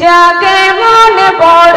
जागे मन बल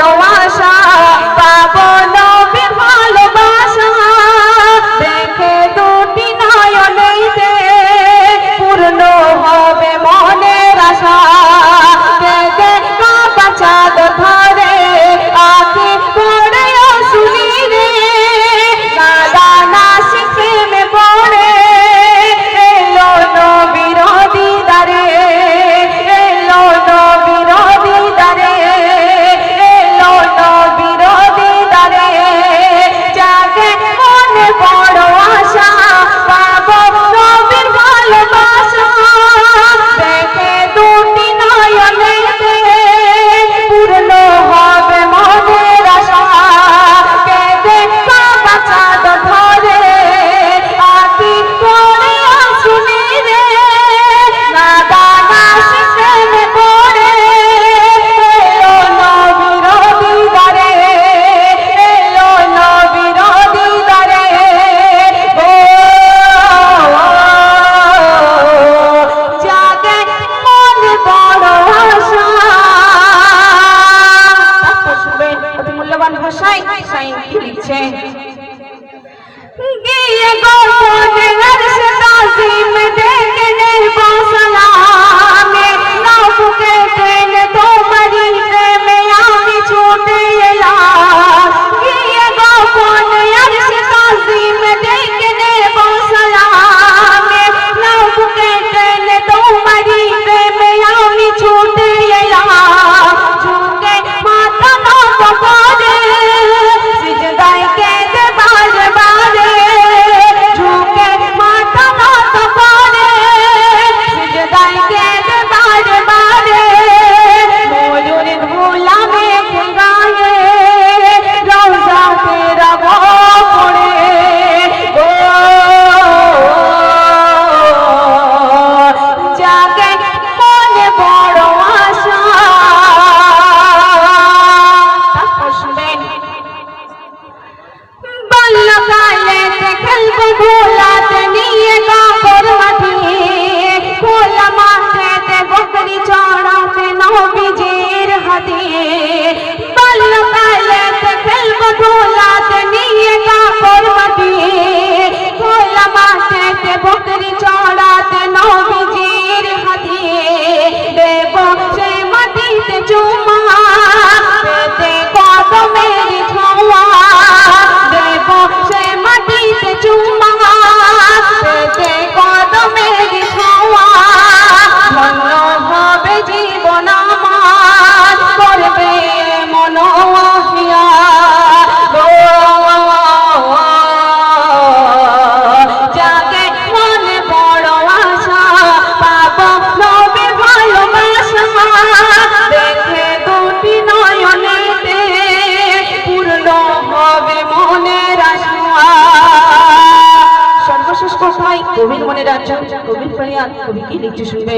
কবির মনে রাখছেন কবির ফরিয়াদ কবি কি লিখছে শুনবে?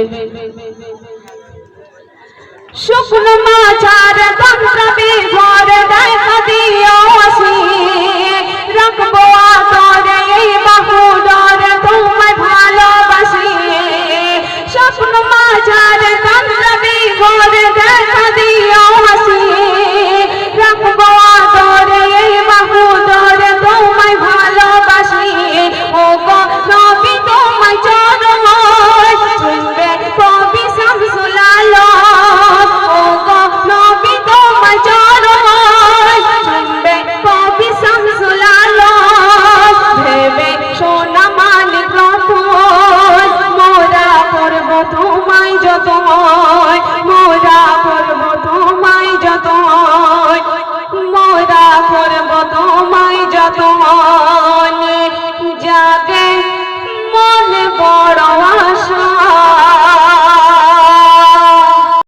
শুকনো মাঝার দমকা বিভোর দা তোমার